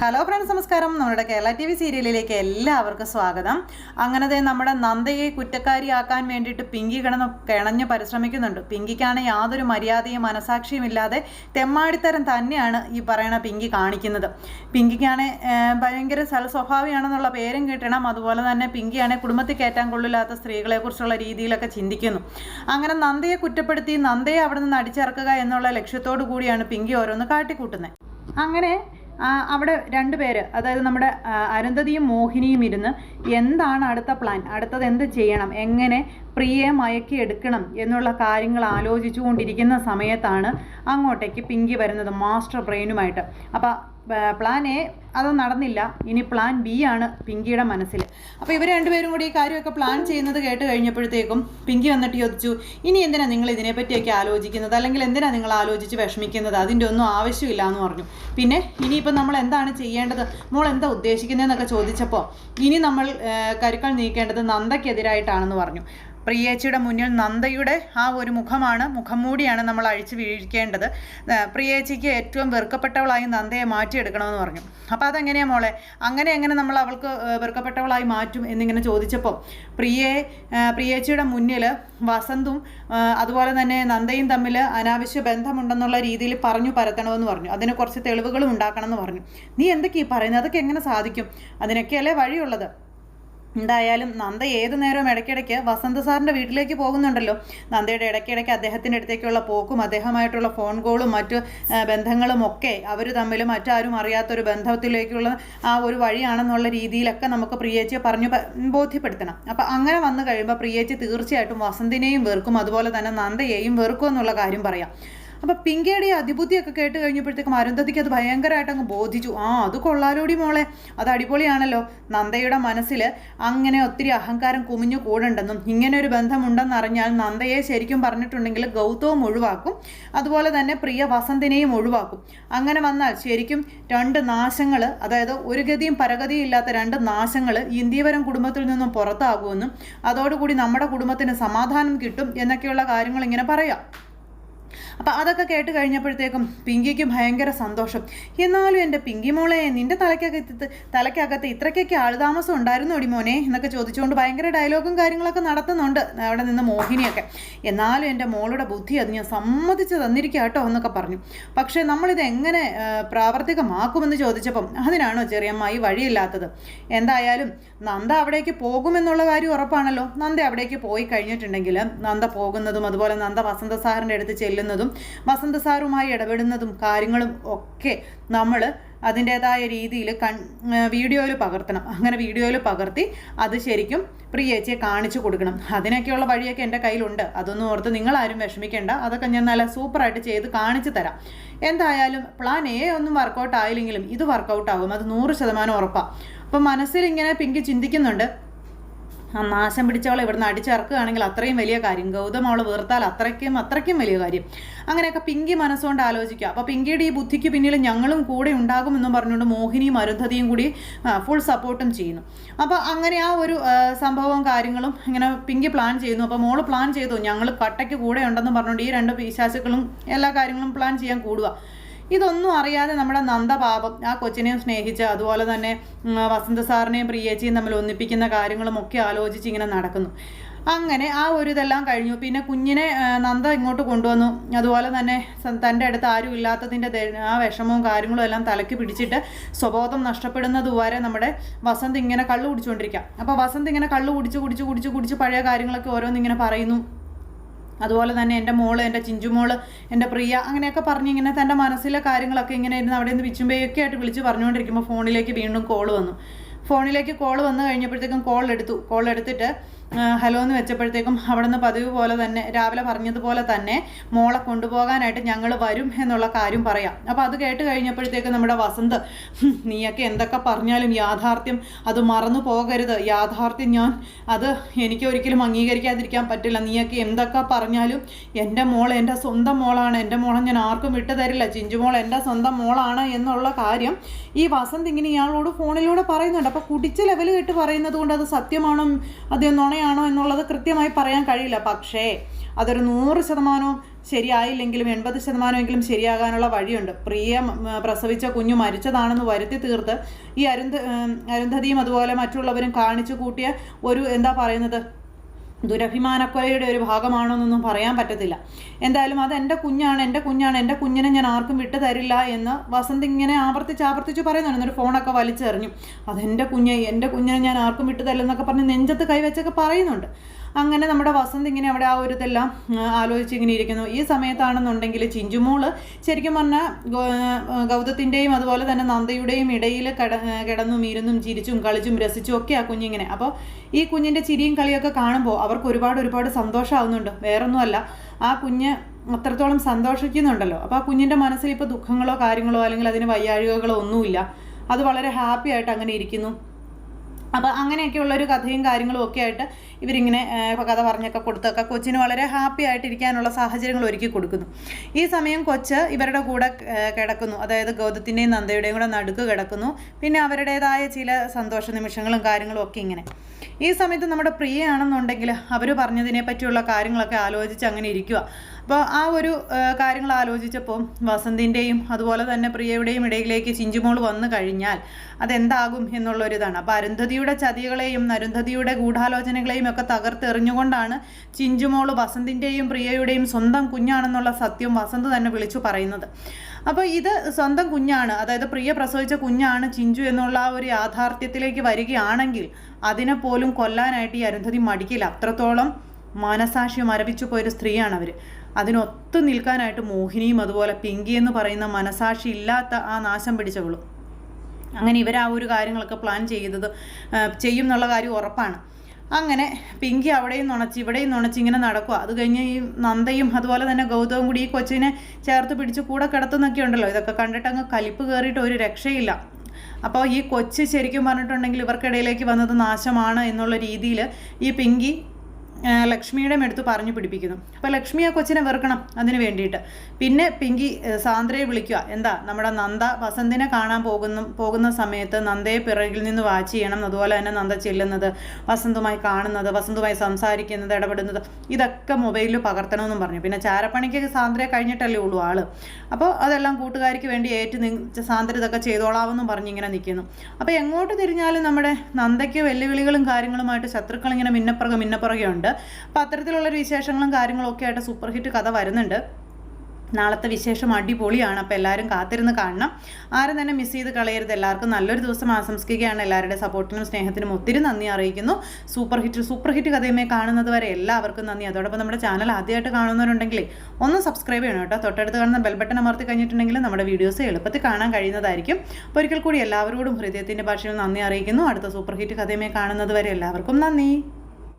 Hello friends നമസ്കാരം. നമ്മുടെ Kerala T V സീരിയലിലേക്ക് എല്ലാവർക്കും സ്വാഗതം. അങ്ങനത്തെ നമ്മുടെ നന്ദയെ കുറ്റക്കാരിയാക്കാൻ വേണ്ടിയിട്ട് പിങ്കി കിടന്ന് കിണഞ്ഞ് പരിശ്രമിക്കുന്നുണ്ട്. പിങ്കിക്കാണ് യാതൊരു മര്യാദയും മനസാക്ഷിയും ഇല്ലാതെ തെമ്മാടിത്തരം തന്നെയാണ് ഈ പറയണ പിങ്കി കാണിക്കുന്നത്. പിങ്കിക്കാണ് ഭയങ്കര സൽസ്വഭാവിയാണെന്നുള്ള പേരും കിട്ടണം. അതുപോലെ തന്നെ പിങ്കിയാണ് കുടുംബത്തിൽ കയറ്റാൻ കൊള്ളില്ലാത്ത സ്ത്രീകളെക്കുറിച്ചുള്ള രീതിയിലൊക്കെ ചിന്തിക്കുന്നു. അങ്ങനെ നന്ദയെ കുറ്റപ്പെടുത്തി നന്ദയെ അവിടെ നിന്ന് അടിച്ചിറക്കുക എന്നുള്ള ലക്ഷ്യത്തോടു കൂടിയാണ് പിങ്കി ഓരോന്ന് കാട്ടിക്കൂട്ടുന്നത്. അങ്ങനെ അവിടെ രണ്ട് പേര് അതായത് നമ്മുടെ അരുന്ധതിയും മോഹിനിയും ഇരുന്ന് എന്താണ് അടുത്ത പ്ലാൻ അടുത്തത് എന്ത് ചെയ്യണം? എങ്ങനെ പ്രിയയെ മയക്കിയെടുക്കണം എന്നുള്ള കാര്യങ്ങൾ ആലോചിച്ചുകൊണ്ടിരിക്കുന്ന സമയത്താണ് അങ്ങോട്ടേക്ക് പിങ്കി വരുന്നത് മാസ്റ്റർ ബ്രെയിനുമായിട്ട്. അപ്പോൾ പ്ലാൻ എ അത് നടന്നില്ല. ഇനി പ്ലാൻ ബി ആണ് പിങ്കിയുടെ മനസ്സിൽ. അപ്പോൾ ഇവർ രണ്ടുപേരും കൂടി ഈ കാര്യമൊക്കെ പ്ലാൻ ചെയ്യുന്നത് കേട്ട് കഴിഞ്ഞപ്പോഴത്തേക്കും പിങ്കി വന്നിട്ട് ചോദിച്ചു ഇനി എന്തിനാണ് നിങ്ങൾ ഇതിനെപ്പറ്റിയൊക്കെ ആലോചിക്കുന്നത്? അല്ലെങ്കിൽ എന്തിനാണ് നിങ്ങൾ ആലോചിച്ച് വിഷമിക്കുന്നത്? അതിന്റെ ഒന്നും ആവശ്യമില്ല എന്ന് പറഞ്ഞു. പിന്നെ ഇനിയിപ്പോൾ നമ്മൾ എന്താണ് ചെയ്യേണ്ടത്? മോൾ എന്താ ഉദ്ദേശിക്കുന്നതെന്നൊക്കെ ചോദിച്ചപ്പോൾ ഇനി നമ്മൾ കരുക്കൾ നീക്കേണ്ടത് നന്ദയ്ക്കെതിരായിട്ടാണെന്ന് പറഞ്ഞു. പ്രിയേച്ചിയുടെ മുന്നിൽ നന്ദയുടെ ആ ഒരു മുഖമാണ്. മുഖംമൂടിയാണ് നമ്മൾ അഴിച്ചു വീഴിക്കേണ്ടത്. പ്രിയേച്ചിക്ക് ഏറ്റവും വെറുക്കപ്പെട്ടവളായി നന്ദയെ മാറ്റിയെടുക്കണമെന്ന് പറഞ്ഞു. അപ്പോൾ അതെങ്ങനെയാണ് മോളെ? അങ്ങനെ എങ്ങനെ നമ്മൾ അവൾക്ക് വെറുക്കപ്പെട്ടവളായി മാറ്റും എന്നിങ്ങനെ ചോദിച്ചപ്പോൾ പ്രിയെ പ്രിയേച്ചിയുടെ മുന്നിൽ വസന്തും അതുപോലെ തന്നെ നന്ദയും തമ്മിൽ അനാവശ്യ ബന്ധമുണ്ടെന്നുള്ള രീതിയിൽ പറഞ്ഞു പരത്തണമെന്ന് പറഞ്ഞു. അതിന് കുറച്ച് തെളിവുകളും ഉണ്ടാക്കണമെന്ന് പറഞ്ഞു. നീ എന്തൊക്കെയാണ് പറയുന്നത്? അതൊക്കെ എങ്ങനെ സാധിക്കും? അതിനൊക്കെയല്ലേ വഴിയുള്ളത്? എന്തായാലും നന്ദ ഏത് നേരവും ഇടയ്ക്കിടയ്ക്ക് വസന്ത സാറിന്റെ വീട്ടിലേക്ക് പോകുന്നുണ്ടല്ലോ. നന്ദയുടെ ഇടയ്ക്കിടയ്ക്ക് അദ്ദേഹത്തിന്റെ അടുത്തേക്കുള്ള പോക്കും അദ്ദേഹമായിട്ടുള്ള ഫോൺ കോളും മറ്റു ബന്ധങ്ങളും ഒക്കെ അവർ തമ്മിൽ മറ്റാരും അറിയാത്തൊരു ബന്ധത്തിലേക്കുള്ള ആ ഒരു വഴിയാണെന്നുള്ള രീതിയിലൊക്കെ നമുക്ക് പ്രിയേച്ചിയെ പറഞ്ഞു ബോധ്യപ്പെടുത്തണം. അപ്പം അങ്ങനെ വന്നു കഴിയുമ്പോൾ പ്രിയേച്ചി തീർച്ചയായിട്ടും വസന്തിനെയും വെറുക്കും അതുപോലെ തന്നെ നന്ദയെയും വെറുക്കും എന്നുള്ള കാര്യം പറയാം. അപ്പൊ പിങ്കയുടെ അതിബുദ്ധിയൊക്കെ കേട്ട് കഴിഞ്ഞപ്പോഴത്തേക്കും അരുന്ധതിക്ക് അത് ഭയങ്കരമായിട്ട് അങ്ങ് ബോധിച്ചു. ആ അത് കൊള്ളാലോടി മോളെ. അത് അടിപൊളിയാണല്ലോ. നന്ദയുടെ മനസ്സിൽ അങ്ങനെ ഒത്തിരി അഹങ്കാരം കുമിഞ്ഞു കൂടുണ്ടെന്നും ഇങ്ങനെ ഒരു ബന്ധമുണ്ടെന്ന് അറിഞ്ഞാൽ നന്ദയെ ശരിക്കും പറഞ്ഞിട്ടുണ്ടെങ്കിൽ ഗൗതവും ഒഴിവാക്കും. അതുപോലെ തന്നെ പ്രിയ വസന്തിനെയും ഒഴിവാക്കും. അങ്ങനെ വന്നാൽ ശരിക്കും രണ്ട് നാശങ്ങൾ അതായത് ഒരു ഗതിയും പരഗതിയും ഇല്ലാത്ത രണ്ട് നാശങ്ങൾ ഇന്ത്യവരം കുടുംബത്തിൽ നിന്നും പുറത്താകുമെന്നും അതോടുകൂടി നമ്മുടെ കുടുംബത്തിന് സമാധാനം കിട്ടും എന്നൊക്കെയുള്ള കാര്യങ്ങൾ ഇങ്ങനെ പറയാം. അപ്പം അതൊക്കെ കേട്ട് കഴിഞ്ഞപ്പോഴത്തേക്കും പിങ്കിക്ക് ഭയങ്കര സന്തോഷം. എന്നാലും എന്റെ പിങ്കി മോളെ നിന്റെ തലയ്ക്കകത്ത് തലയ്ക്കകത്ത് ഇത്രയ്ക്കൊക്കെ ആൾതാമസം ഉണ്ടായിരുന്നു ഒടി മോനെ? എന്നൊക്കെ ചോദിച്ചുകൊണ്ട് ഭയങ്കര ഡയലോഗും കാര്യങ്ങളൊക്കെ നടത്തുന്നുണ്ട് അവിടെ നിന്ന് മോഹിനിയൊക്കെ. എന്നാലും എന്റെ മോളുടെ ബുദ്ധി അത് ഞാൻ സമ്മതിച്ച് തന്നിരിക്കുക കേട്ടോ എന്നൊക്കെ പറഞ്ഞു. പക്ഷേ നമ്മളിത് എങ്ങനെ പ്രാവർത്തികമാക്കുമെന്ന് ചോദിച്ചപ്പം അതിനാണോ ചെറിയമ്മ ഈ വഴിയില്ലാത്തത്? എന്തായാലും നന്ദ അവിടേക്ക് പോകുമെന്നുള്ള കാര്യം ഉറപ്പാണല്ലോ. നന്ദ അവിടേക്ക് പോയി കഴിഞ്ഞിട്ടുണ്ടെങ്കിൽ നന്ദ പോകുന്നതും അതുപോലെ നന്ദ വസന്ത സാറിന്റെ അടുത്ത് ചെല്ലുന്നതും വസന്ത സാറുമായി ഇടപെടുന്നതും കാര്യങ്ങളും ഒക്കെ നമ്മൾ അതിന്റേതായ രീതിയിൽ കൺ വീഡിയോയിൽ പകർത്തണം. അങ്ങനെ വീഡിയോയിൽ പകർത്തി അത് ശരിക്കും പ്രിയേച്ചിയെ കാണിച്ചു കൊടുക്കണം. അതിനൊക്കെയുള്ള വഴിയൊക്കെ എന്റെ കയ്യിലുണ്ട്. അതൊന്നും ഓർത്ത് നിങ്ങളാരും വിഷമിക്കേണ്ട. അതൊക്കെ ഞാൻ നല്ല സൂപ്പറായിട്ട് ചെയ്ത് കാണിച്ചു തരാം. എന്തായാലും പ്ലാൻ എ ഒന്നും വർക്കൗട്ട് ആയില്ലെങ്കിലും ഇത് വർക്കൗട്ട് ആകും. അത് നൂറ് ശതമാനം ഉറപ്പാണ് അപ്പം മനസ്സിൽ ഇങ്ങനെ പിങ്കി ചിന്തിക്കുന്നുണ്ട്. ആ നാശം പിടിച്ചവളെ ഇവിടുന്ന് അടിച്ചിറക്കുകയാണെങ്കിൽ അത്രയും വലിയ കാര്യം. ഗൗതം അവളെ വീർത്താൽ അത്രയ്ക്കും അത്രയ്ക്കും വലിയ കാര്യം. അങ്ങനെയൊക്കെ പിങ്കി മനസ്സുകൊണ്ട് ആലോചിക്കുക. അപ്പോൾ പിങ്കിയുടെ ഈ ബുദ്ധിക്ക് പിന്നിൽ ഞങ്ങളും കൂടെ ഉണ്ടാകുമെന്നും പറഞ്ഞുകൊണ്ട് മോഹിനിയും അരുന്ധതിയും കൂടി ഫുൾ സപ്പോർട്ടും ചെയ്യുന്നു. അപ്പോൾ അങ്ങനെ ആ ഒരു സംഭവവും കാര്യങ്ങളും ഇങ്ങനെ പിങ്കി പ്ലാൻ ചെയ്യുന്നു. അപ്പോൾ മോൾ പ്ലാൻ ചെയ്തു. ഞങ്ങൾ കട്ടയ്ക്ക് കൂടെ ഉണ്ടെന്ന് പറഞ്ഞുകൊണ്ട് ഈ രണ്ട് പിശാസുക്കളും എല്ലാ കാര്യങ്ങളും പ്ലാൻ ചെയ്യാൻ കൂടുക. ഇതൊന്നും അറിയാതെ നമ്മുടെ നന്ദപാപം ആ കൊച്ചിനെയും സ്നേഹിച്ച് അതുപോലെ തന്നെ വസന്ത സാറിനെയും പ്രിയേച്ചിയും തമ്മിൽ ഒന്നിപ്പിക്കുന്ന കാര്യങ്ങളും ഒക്കെ ആലോചിച്ച് ഇങ്ങനെ നടക്കുന്നു. അങ്ങനെ ആ ഒരു ഇതെല്ലാം കഴിഞ്ഞു. പിന്നെ കുഞ്ഞിനെ നന്ദ ഇങ്ങോട്ട് കൊണ്ടുവന്നു. അതുപോലെ തന്നെ തന്റെ അടുത്ത് ആരും ഇല്ലാത്തതിന്റെ ആ വിഷമവും കാര്യങ്ങളും എല്ലാം തലയ്ക്ക് പിടിച്ചിട്ട് സ്വബോധം നഷ്ടപ്പെടുന്നത് വരെ നമ്മുടെ വസന്ത് ഇങ്ങനെ കള്ളു കുടിച്ചുകൊണ്ടിരിക്കാം. അപ്പോൾ വസന്ത് ഇങ്ങനെ കള്ളു കുടിച്ച് കുടിച്ച് കുടിച്ച് കുടിച്ച് പഴയ കാര്യങ്ങളൊക്കെ ഓരോന്നിങ്ങനെ പറയുന്നു. അതുപോലെ തന്നെ എന്റെ മോൾ എന്റെ ചിഞ്ചുമോൾ എന്റെ പ്രിയ അങ്ങനെയൊക്കെ പറഞ്ഞ് ഇങ്ങനെ തന്റെ മനസ്സിലെ കാര്യങ്ങളൊക്കെ ഇങ്ങനെ ഇരുന്ന് അവിടെ നിന്ന് വിച്ചുമ്പയൊക്കെ ആയിട്ട് വിളിച്ച് പറഞ്ഞുകൊണ്ടിരിക്കുമ്പോൾ ഫോണിലേക്ക് വീണ്ടും കോൾ വന്നു. ഫോണിലേക്ക് കോൾ വന്നു കഴിഞ്ഞപ്പോഴത്തേക്കും കോൾ എടുത്തു. കോൾ എടുത്തിട്ട് ഹലോ എന്ന് വെച്ചപ്പോഴത്തേക്കും അവിടെ നിന്ന് പതിവ് പോലെ തന്നെ രാവിലെ പറഞ്ഞതുപോലെ തന്നെ മോളെ കൊണ്ടുപോകാനായിട്ട് ഞങ്ങൾ വരും എന്നുള്ള കാര്യം പറയാം. അപ്പോൾ അത് കേട്ട് കഴിഞ്ഞപ്പോഴത്തേക്കും നമ്മുടെ വസന്ത് "ഹും, നീയൊക്കെ എന്തൊക്കെ പറഞ്ഞാലും യാഥാർത്ഥ്യം അത് മറന്നു പോകരുത്. യാഥാർത്ഥ്യം ഞാൻ അത് എനിക്ക് ഒരിക്കലും അംഗീകരിക്കാതിരിക്കാൻ പറ്റില്ല. നീയൊക്കെ എന്തൊക്കെ പറഞ്ഞാലും എന്റെ മോൾ എന്റെ സ്വന്തം മോളാണ്. എന്റെ മോളെ ഞാൻ ആർക്കും വിട്ടു തരില്ല. ചിഞ്ചുമോൾ എന്റെ സ്വന്തം മോളാണ് എന്നുള്ള കാര്യം ഈ വസന്ത് ഇങ്ങനെ ഇയാളോട് ഫോണിലൂടെ പറയുന്നുണ്ട്. അപ്പോൾ കുടിച്ച ലെവൽ കേട്ട് പറയുന്നത് കൊണ്ട് അത് സത്യമാണോ അത് നുണയാണോ എന്നുള്ളത് കൃത്യമായി പറയാൻ കഴിയില്ല. പക്ഷേ അതൊരു നൂറ് ശതമാനവും ശരിയായില്ലെങ്കിലും എൺപത് ശതമാനമെങ്കിലും ശരിയാകാനുള്ള വഴിയുണ്ട്. പ്രിയ പ്രസവിച്ച കുഞ്ഞു മരിച്ചതാണെന്ന് വരുത്തി തീർത്ത് ഈ അരുന്ധ അരുന്ധതിയും അതുപോലെ മറ്റുള്ളവരും കാണിച്ചു കൂട്ടിയ ഒരു എന്താ പറയുന്നത് ദുരഭിമാനക്കൊലയുടെ ഒരു ഭാഗമാണോ എന്നൊന്നും പറയാൻ പറ്റത്തില്ല. എന്തായാലും അത് എന്റെ കുഞ്ഞാണ് എന്റെ കുഞ്ഞാണ് എന്റെ കുഞ്ഞിനെ ഞാൻ ആർക്കും വിട്ടു തരില്ല എന്ന് വസന്ത് ഇങ്ങനെ ആവർത്തിച്ച് ആവർത്തിച്ച് പറയുന്നുണ്ട്. എന്നൊരു ഫോണൊക്കെ വലിച്ചെറിഞ്ഞു. അതെന്റെ കുഞ്ഞെ എന്റെ കുഞ്ഞിനെ ഞാൻ ആർക്കും വിട്ടു തരില്ലെന്നൊക്കെ പറഞ്ഞ് നെഞ്ചത്ത് കൈവച്ചൊക്കെ പറയുന്നുണ്ട്. അങ്ങനെ നമ്മുടെ വസന്ത് ഇങ്ങനെ അവിടെ ആ ഒരു ഇതെല്ലാം ആലോചിച്ച് ഇങ്ങനെ ഇരിക്കുന്നു. ഈ സമയത്താണെന്നുണ്ടെങ്കിൽ ചിഞ്ചുമോൾ ശരിക്കും പറഞ്ഞാൽ ഗൗതത്തിന്റെയും അതുപോലെ തന്നെ നന്ദയുടെയും ഇടയിൽ കട കിടന്നും ഇരുന്നും ചിരിച്ചും കളിച്ചും രസിച്ചും ഒക്കെ ആ കുഞ്ഞിങ്ങനെ. അപ്പോൾ ഈ കുഞ്ഞിന്റെ ചിരിയും കളിയൊക്കെ കാണുമ്പോൾ അവർക്ക് ഒരുപാട് ഒരുപാട് സന്തോഷമാവുന്നുണ്ട്. വേറൊന്നുമല്ല ആ കുഞ്ഞ് അത്രത്തോളം സന്തോഷിക്കുന്നുണ്ടല്ലോ. അപ്പോൾ ആ കുഞ്ഞിന്റെ മനസ്സിൽ ഇപ്പോൾ ദുഃഖങ്ങളോ കാര്യങ്ങളോ അല്ലെങ്കിൽ അതിന് വയ്യാഴികകളോ ഒന്നുമില്ല. അത് വളരെ ഹാപ്പി ആയിട്ട് അങ്ങനെ ഇരിക്കുന്നു. അപ്പോൾ അങ്ങനെയൊക്കെയുള്ളൊരു കഥയും കാര്യങ്ങളും ഒക്കെ ആയിട്ട് ഇവരിങ്ങനെ കഥ പറഞ്ഞൊക്കെ കൊടുത്തൊക്കെ കൊച്ചിന് വളരെ ഹാപ്പി ആയിട്ടിരിക്കാനുള്ള സാഹചര്യങ്ങൾ ഒരുക്കി കൊടുക്കുന്നു. ഈ സമയം കൊച്ച് ഇവരുടെ കൂടെ കിടക്കുന്നു. അതായത് ഗൗതത്തിന്റെയും നന്ദയുടെയും കൂടെ നടുക്ക് കിടക്കുന്നു. പിന്നെ അവരുടേതായ ചില സന്തോഷ നിമിഷങ്ങളും കാര്യങ്ങളും ഒക്കെ ഇങ്ങനെ. ഈ സമയത്ത് നമ്മുടെ പ്രിയയാണെന്നുണ്ടെങ്കിൽ അവർ പറഞ്ഞതിനെ പറ്റിയുള്ള കാര്യങ്ങളൊക്കെ ആലോചിച്ച് അങ്ങനെ ഇരിക്കുക അപ്പോൾ ആ ഒരു കാര്യങ്ങൾ ആലോചിച്ചപ്പോൾ വസന്തിന്റെയും അതുപോലെ തന്നെ പ്രിയയുടെയും ഇടയിലേക്ക് ചിഞ്ചുമോൾ വന്നു കഴിഞ്ഞാൽ അതെന്താകും എന്നുള്ളൊരിതാണ്. അപ്പോൾ അരുന്ധതിയുടെ ചതികളെയും അരുന്ധതിയുടെ ഗൂഢാലോചനകളെയും ഒക്കെ തകർത്തെറിഞ്ഞുകൊണ്ടാണ് ചിഞ്ചുമോൾ വസന്തിന്റെയും പ്രിയയുടെയും സ്വന്തം കുഞ്ഞാണെന്നുള്ള സത്യം വസന്ത് തന്നെ വിളിച്ചു പറയുന്നത്. അപ്പോൾ ഇത് സ്വന്തം കുഞ്ഞാണ് അതായത് പ്രിയ പ്രസവിച്ച കുഞ്ഞാണ് ചിഞ്ചു എന്നുള്ള ആ ഒരു യാഥാർത്ഥ്യത്തിലേക്ക് വരികയാണെങ്കിൽ അതിനെ പോലും കൊല്ലാനായിട്ട് ഈ അരുന്ധതി മടിക്കില്ല. അത്രത്തോളം മനസാക്ഷി മരവിച്ചു പോയൊരു സ്ത്രീയാണ് അവർ അതിനൊത്തു നിൽക്കാനായിട്ട് മോഹിനിയും അതുപോലെ പിങ്കി എന്ന് പറയുന്ന മനസാക്ഷി ഇല്ലാത്ത ആ നാശം പിടിച്ചവളും. അങ്ങനെ ഇവർ ആ ഒരു കാര്യങ്ങളൊക്കെ പ്ലാൻ ചെയ്തത് ചെയ്യും എന്നുള്ള കാര്യം ഉറപ്പാണ്. അങ്ങനെ പിങ്കി അവിടെയും നുണച്ച് ഇവിടെയും നുണച്ച് ഇങ്ങനെ നടക്കുക അത് കഴിഞ്ഞ് ഈ നന്ദയും അതുപോലെ തന്നെ ഗൗതവും കൂടി ഈ കൊച്ചിനെ ചേർത്ത് പിടിച്ച് കൂടെ കിടത്തുന്നൊക്കെ ഉണ്ടല്ലോ. ഇതൊക്കെ കണ്ടിട്ട് അങ്ങ് കലിപ്പ് കയറിയിട്ട് ഒരു രക്ഷയില്ല. അപ്പോൾ ഈ കൊച്ച് ശരിക്കും പറഞ്ഞിട്ടുണ്ടെങ്കിൽ ഇവർക്കിടയിലേക്ക് വന്നത് നാശമാണ് എന്നുള്ള രീതിയിൽ ഈ പിങ്കി ലക്ഷ്മിയുടെ അടുത്ത് പറഞ്ഞു പിടിപ്പിക്കുന്നു. അപ്പോൾ ലക്ഷ്മി ആ കൊച്ചിനെ വെറുക്കണം അതിന് വേണ്ടിയിട്ട്. പിന്നെ പിങ്കി സാന്ദ്രയെ വിളിക്കുക. എന്താ നമ്മുടെ നന്ദ വസന്തിനെ കാണാൻ പോകുന്ന പോകുന്ന സമയത്ത് നന്ദയെ പിറകിൽ നിന്ന് വാച്ച് ചെയ്യണം അതുപോലെ തന്നെ നന്ദ ചെല്ലുന്നത് വസന്തുമായി കാണുന്നത് വസന്തുമായി സംസാരിക്കുന്നത് ഇടപെടുന്നത് ഇതൊക്കെ മൊബൈലിൽ പകർത്തണമെന്നും പറഞ്ഞു. പിന്നെ ചാരപ്പണിക്ക് സാന്ദ്രയെ കഴിഞ്ഞിട്ടല്ലേ ഉള്ളൂ ആൾ. അപ്പോൾ അതെല്ലാം കൂട്ടുകാരിക്ക് വേണ്ടി ഏറ്റു സാന്ദ്ര ഇതൊക്കെ ചെയ്തോളാമെന്നും പറഞ്ഞ് ഇങ്ങനെ നിൽക്കുന്നു അപ്പോൾ എങ്ങോട്ട് തിരിഞ്ഞാലും നമ്മുടെ നന്ദയ്ക്ക് വെല്ലുവിളികളും കാര്യങ്ങളുമായിട്ട് ശത്രുക്കൾ ഇങ്ങനെ മിന്നപ്പുറകെ മിന്നപ്പുറകെ ഉണ്ട്. അപ്പോൾ അത്തരത്തിലുള്ളൊരു വിശേഷങ്ങളും കാര്യങ്ങളും ഒക്കെ ആയിട്ട് സൂപ്പർ ഹിറ്റ് കഥ വരുന്നുണ്ട്. നാളത്തെ വിശേഷം അടിപൊളിയാണ്. അപ്പോൾ എല്ലാവരും കാത്തിരുന്ന് കാണണം. ആരും തന്നെ മിസ് ചെയ്ത് കളയരുത്. എല്ലാവർക്കും നല്ലൊരു ദിവസം ആശംസിക്കുകയാണ്. എല്ലാവരുടെ സപ്പോർട്ടിനും സ്നേഹത്തിനും ഒത്തിരി നന്ദി അറിയിക്കുന്നു. സൂപ്പർ ഹിറ്റ് സൂപ്പർ ഹിറ്റ് കഥയുമേ കാണുന്നത് വരെ എല്ലാവർക്കും നന്ദി. അതോടൊപ്പം നമ്മുടെ ചാനൽ ആദ്യമായിട്ട് കാണുന്നവരുണ്ടെങ്കിൽ ഒന്ന് സബ്സ്ക്രൈബ് ചെയ്യണം കേട്ടോ. തൊട്ടടുത്ത് കാണുന്ന ബെൽബട്ടൺ അമർത്തി കഴിഞ്ഞിട്ടുണ്ടെങ്കിൽ നമ്മുടെ വീഡിയോസ് എളുപ്പത്തിൽ കാണാൻ കഴിയുന്നതായിരിക്കും. അപ്പോൾ ഒരിക്കൽ കൂടി എല്ലാവരോടും ഹൃദയത്തിന്റെ ഭാഷയിൽ നന്ദി അറിയിക്കുന്നു. അടുത്ത സൂപ്പർ ഹിറ്റ് കഥയുമേ കാണുന്നത് വരെ എല്ലാവർക്കും നന്ദി.